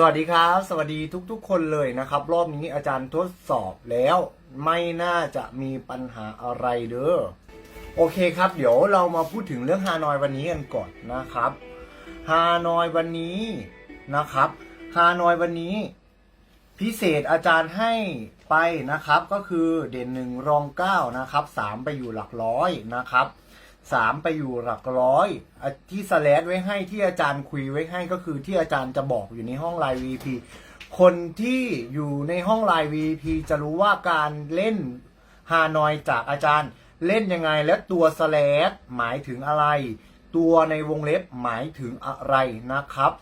สวัสดีครับ สวัสดีทุกๆ คนเลยนะครับ รอบนี้อาจารย์ทดสอบแล้ว ไม่น่าจะมีปัญหาอะไรเด้อโอเคครับ เดี๋ยวเรามาพูดถึงเรื่องฮานอยวันนี้กันก่อนนะครับฮานอยวันนี้นะครับฮานอยวันนี้ พิเศษอาจารย์ให้ไปนะครับ ก็คือเด่นหนึ่งรองเก้านะครับสามไปอยู่หลักร้อยนะครับ สามไปอยู่หลักร้อยอที่สแลดไว้ให้ที่อาจารย์คุยไว้ให้ก็คือที่อาจารย์จะบอกอยู่ในห้องไลน์ VP คนที่อยู่ในห้องไลน์ VP จะรู้ว่าการเล่นฮานอยจากอาจารย์เล่นยังไงและตัวสแลดหมายถึงอะไร ตัวในวงเล็บหมายถึงอะไรนะครับ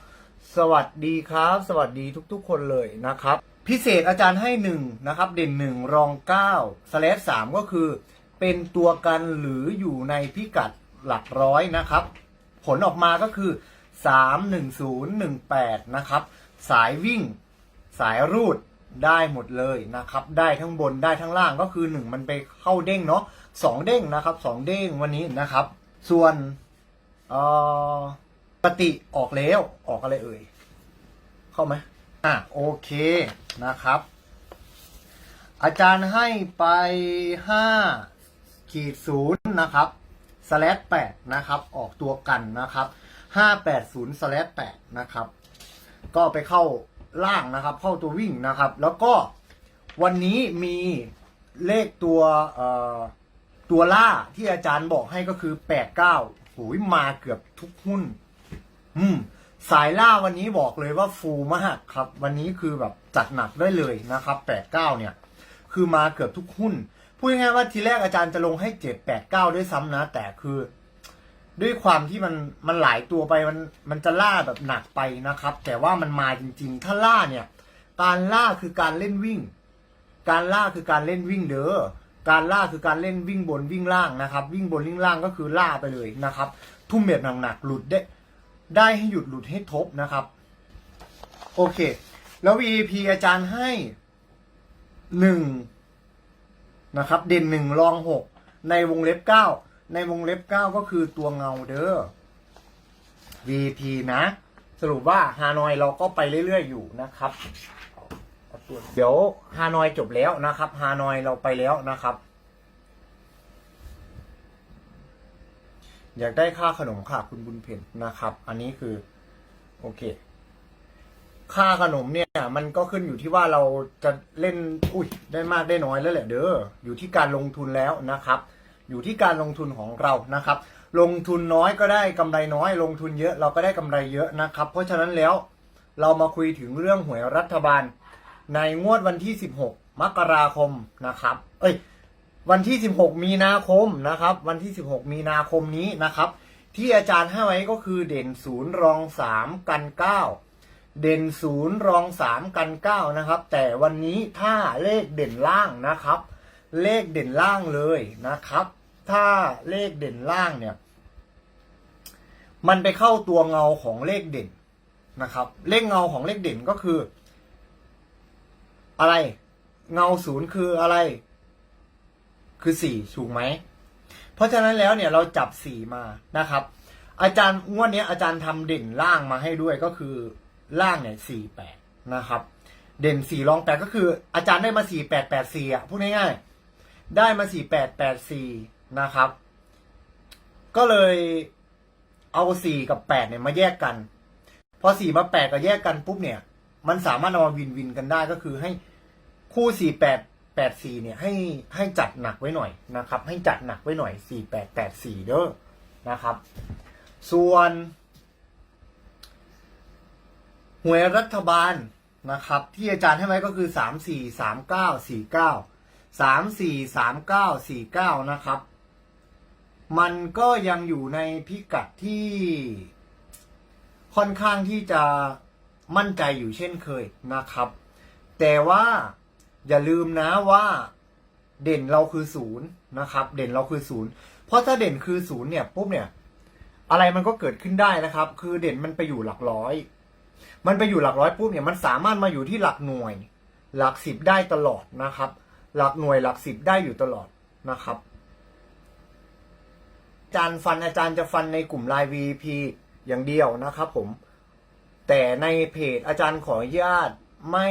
สวัสดีครับ สวัสดีทุกๆ คนเลยนะครับ พิเศษอาจารย์ให้หนึ่งนะครับเด่นหนึ่งรองเก้าสแลสามก็คือ เป็นตัวกันหรืออยู่ในพิกัดหลักร้อยนะครับ ผลออกมาก็คือสามหนึ่งศูนย์หนึ่งแปดนะครับ สายวิ่ง สายรูดได้หมดเลยนะครับ ได้ทั้งบนได้ทั้งล่างก็คือหนึ่งมันไปเข้าเด้งเนาะสองเด้งนะครับสองเด้งวันนี้นะครับ ส่วนปฏิออกแล้วออกอะไรเอ่ย เข้าไหมอะโอเคนะครับ อาจารย์ให้ไปห้า ขีดศูนย์นะครับสแลดแปดนะครับ ออกตัวกันนะครับห้าแปดศูนย์สแลดแปดนะครับ ก็ไปเข้าล่างนะครับ เข้าตัววิ่งนะครับ แล้วก็วันนี้มีเลขตัวเอ่อตัวล่าที่อาจารย์บอกให้ก็คือแปดเก้าโหยมาเกือบทุกหุ้น อืมสายล่าวันนี้บอกเลยว่าฟูมากครับ วันนี้คือแบบจัดหนักได้เลยนะครับแปดเก้าเนี่ย คือมาเกือบทุกหุ้น พูดง่ายๆว่าทีแรกอาจารย์จะลงให้เจ็ดแปดเก้าด้วยซ้ำนะ แต่คือ ด้วยความที่มันมันหลายตัวไปมันมันจะล่าแบบหนักไปนะครับ แต่ว่ามันมาจริง ๆ ถ้าล่าเนี่ย การล่าคือการเล่นวิ่ง การล่าคือการเล่นวิ่งเด้อการล่าคือการเล่นวิ่งบนวิ่งล่างนะครับ วิ่งบนวิ่งล่างก็คือล่าไปเลยนะครับ ทุ่มเม็ดหนักๆหลุดได้ได้ให้หยุดหลุดให้ทบนะครับ โอเค แล้ว VP อาจารย์ให้หนึ่ง นะครับ เด่นหนึ่งรองหกในวงเล็บเก้าในวงเล็บเก้าก็คือตัวเงาเด้อ VP นะ สรุปว่าฮานอยเราก็ไปเรื่อยๆอยู่นะครับ เดี๋ยวฮานอยจบแล้วนะครับฮานอยเราไปแล้วนะครับ อยากได้ค่าขนมค่ะคุณบุญเพ็ญนะครับ อันนี้คือ โอเค ค่าขนมเนี่ยี่ยมันก็ขึ้นอยู่ที่ว่าเราจะเล่นอุ้ยได้มากได้น้อยแล้วแหละเด้ออยู่ที่การลงทุนแล้วนะครับ อยู่ที่การลงทุนของเรานะครับ ลงทุนน้อยก็ได้กำไรน้อย ลงทุนเยอะเราก็ได้กำไรเยอะนะครับ เพราะฉะนั้นแล้วเรามาคุยถึงเรื่องหวยรัฐบาล ในงวดวันที่ 16 มกราคมนะครับ เอ้ย วันที่ 16 มีนาคมนะครับ วันที่ 16 มีนาคมนี้นะครับ ที่อาจารย์ให้ไว้ก็คือเด่นศูนย์รองสามกันเก้า เด่นศูนย์รองสามกันเก้านะครับ แต่วันนี้ถ้าเลขเด่นล่างนะครับ เลขเด่นล่างเลยนะครับ ถ้าเลขเด่นล่างเนี่ย มันไปเข้าตัวเงาของเลขเด่นนะครับ เลขเงาของเลขเด่นก็คือ อะไร เงาศูนย์คืออะไร คือสี่ถูกไหมเพราะฉะนั้นแล้วเนี่ยเราจับสี่มานะครับ อาจารย์งวดนี้อาจารย์ทำเด่นล่างมาให้ด้วยก็คือ ล่างเนี่ยสี่แปดนะครับ เด่นสี่รองแปดก็คือ อาจารย์ได้มาสี่แปดแปดสี่อะพูดง่ายๆได้มาสี่แปดแปดสี่นะครับ ก็เลยเอาสี่กับแปดเนี่ยมาแยกกัน พอสี่มาแปดก็แยกกันปุ๊บเนี่ย มันสามารถเอามาวินวินกันได้ก็คือให้คู่สี่แปดแปดสี่เนี่ยให้ให้จัดหนักไว้หน่อยนะครับ ให้จัดหนักไว้หน่อยสี่แปดแปดสี่เด้อนะครับ ส่วน หวยรัฐบาลนะครับ ที่อาจารย์ให้ไว้ก็คือสามสี่สามเก้าสี่เก้าสามสี่สามเก้าสี่เก้านะครับ มันก็ยังอยู่ในพิกัดที่ค่อนข้างที่จะมั่นใจอยู่เช่นเคยนะครับ แต่ว่าอย่าลืมนะว่าเด่นเราคือศูนย์นะครับ เด่นเราคือศูนย์เพราะถ้าเด่นคือศูนย์เนี่ยปุ๊บเนี่ย อะไรมันก็เกิดขึ้นได้นะครับ คือเด่นมันไปอยู่หลักร้อย มันไปอยู่หลักร้อยปุ๊บเนี่ยมันสามารถมาอยู่ที่หลักหน่วย หลักสิบได้ตลอดนะครับ หลักหน่วยหลักสิบได้อยู่ตลอดนะครับอาจารย์ฟันอาจารย์จะฟันในกลุ่มไลน์ VP อย่างเดียวนะครับผม แต่ในเพจอาจารย์ขออนุญาตไม่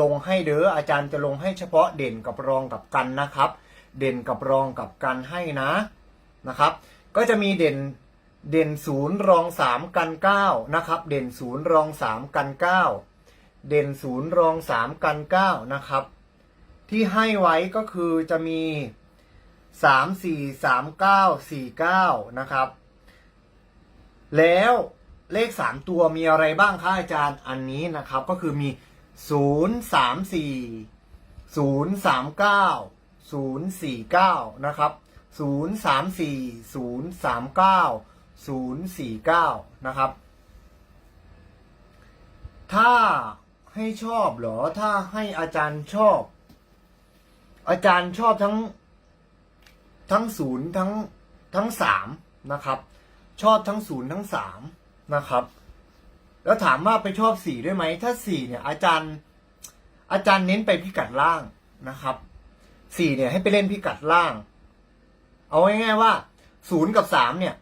ลงให้เด้ออาจารย์จะลงให้เฉพาะเด่นกับรองกับกันนะครับ เด่นกับรองกับกันให้นะนะครับ ก็จะมีเด่น เด่นศูนย์รองสามกันเก้านะครับ เด่นศูนย์รองสามกันเก้าเด่นศูนย์รองสามกันเก้านะครับ ที่ให้ไว้ก็คือจะมีสามสี่สามเก้าสี่เก้านะครับ แล้วเลขสามตัวมีอะไรบ้างคะอาจารย์อันนี้นะครับ ก็คือมีศูนย์สามสี่ศูนย์สามเก้าศูนย์สี่เก้านะครับศูนย์สามสี่ศูนย์สามเก้า ศูนย์สี่เก้านะครับ ถ้าให้ชอบเหรอ ถ้าให้อาจารย์ชอบ อาจารย์ชอบทั้ง ทั้งศูนย์ทั้งทั้งสามนะครับ ชอบทั้งศูนย์ทั้งสามนะครับ แล้วถามว่าไปชอบสี่ด้วยไหม ถ้าสี่เนี่ย อาจารย์ อาจารย์เน้นไปพิกัดล่างนะครับสี่เนี่ยให้ไปเล่นพิกัดล่าง เอาง่ายๆว่าศูนย์กับสามเนี่ย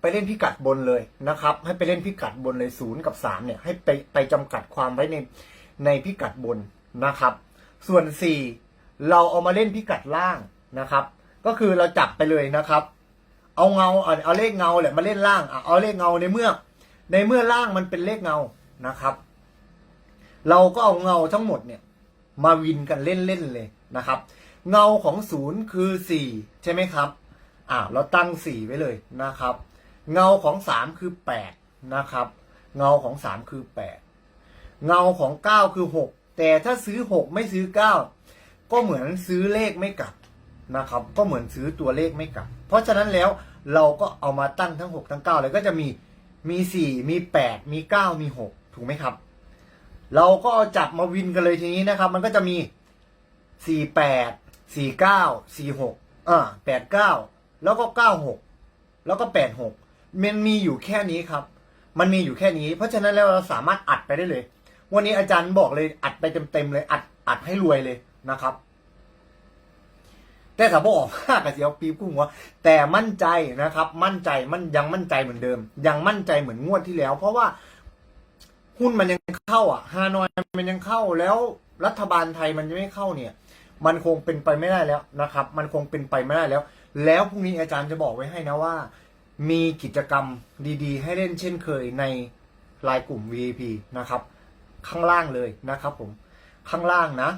ไปเล่นพิกัดบนเลยนะครับ ให้ไปเล่นพิกัดบนเลยศูนย์กับสามเนี่ยให้ไปไปจำกัดความไว้ในในพิกัดบนนะครับ ส่วนสี่เราเอามาเล่นพิกัดล่างนะครับ ก็คือเราจับไปเลยนะครับ เอาเงาเอาเลขเงาแหละมาเล่นล่างเอาเลขเงาในเมื่อ ในเมื่อล่างมันเป็นเลขเงานะครับ เราก็เอาเงาทั้งหมดเนี่ย มาวินกันเล่นๆเลยนะครับ เงาของศูนย์คือสี่ใช่ไหมครับอ่าเราตั้งสี่ไว้เลยนะครับ เงาของสามคือแปดนะครับ เงาของสามคือแปดเงาของเก้าคือหกแต่ถ้าซื้อหกไม่ซื้อเก้าก็เหมือนซื้อเลขไม่กลับนะครับ ก็เหมือนซื้อตัวเลขไม่กลับ เพราะฉะนั้นแล้วเราก็เอามาตั้งทั้งหกทั้งเก้าเลยก็จะมีมีสี่มีแปดมีเก้ามีหกถูกไหมครับ เราก็เอาจับมาวินกันเลยทีนี้นะครับ มันก็จะมีสี่แปดสี่เก้าสี่หกอ่าแปดเก้าแล้วก็เก้าหกแล้วก็แปดหก มันมีอยู่แค่นี้ครับ มันมีอยู่แค่นี้ เพราะฉะนั้นแล้วเราสามารถอัดไปได้เลย วันนี้อาจารย์บอกเลยอัดไปเต็มๆเลย อัดอัดให้รวยเลยนะครับ แต่ถ้าบอกห้ากระเสียวปีบกุ้งหัวแต่มั่นใจนะครับ มั่นใจมันยังมั่นใจเหมือนเดิม ยังมั่นใจเหมือนงวดที่แล้ว เพราะว่าหุ้นมันยังเข้าอะฮานอยมันยังเข้าแล้วรัฐบาลไทยมันยังไม่เข้าเนี่ย มันคงเป็นไปไม่ได้แล้วนะครับ มันคงเป็นไปไม่ได้แล้ว แล้วพรุ่งนี้อาจารย์จะบอกไว้ให้นะว่า มีกิจกรรมดีๆ ให้เล่นเช่นเคยในไลน์กลุ่ม VIP นะครับ ข้างล่างเลยนะครับผม ข้างล่างนะ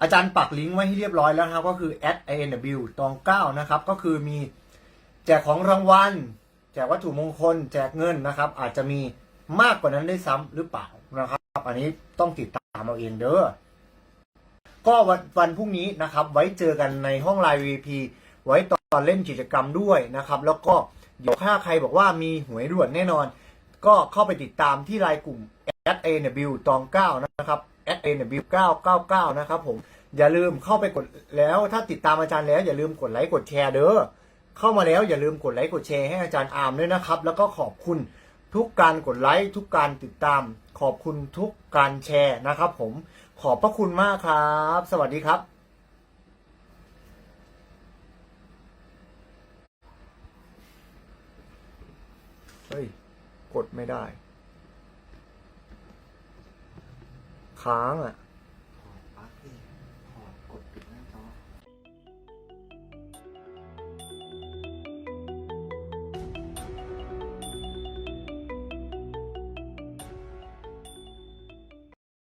อาจารย์ปักลิงก์ไว้ให้เรียบร้อยแล้วนะครับ ก็คือ at anw ตองเก้านะครับ ก็คือมีแจกของรางวัล แจกวัตถุมงคล แจกเงินนะครับ อาจจะมีมากกว่านั้นได้วยซ้ำหรือเปล่านะครับ อันนี้ต้องติดตามเอาเองเด้อ ก็วันวันพรุ่งนี้นะครับ ไว้เจอกันในห้องไลน์ VP ไว้ตอ นเล่นกิจกรรมด้วยนะครับ แล้วก็เดี๋ยวถ้าใครบอกว่ามีหวยด่วนแน่นอน ก็เข้าไปติดตามที่ไลน์กลุ่ม a a w ตองเก้านะครับ a a w เก้าเก้าเก้านะครับผมอย่าลืมเข้าไปกดแล้วถ้าติดตามอาจารย์แล้ว อย่าลืมกดไลค์กดแชร์เด้อเข้ามาแล้วอย่าลืมกดไลค์กดแชร์ให้อาจารย์อาร์มด้วยนะครับ แล้วก็ขอบคุณทุกการกดไลค์ทุกการติดตาม ขอบคุณทุกการแชร์นะครับ ผมขอบพระคุณมากครับ สวัสดีครับ เฮ้ย กดไม่ได้ ค้างอะ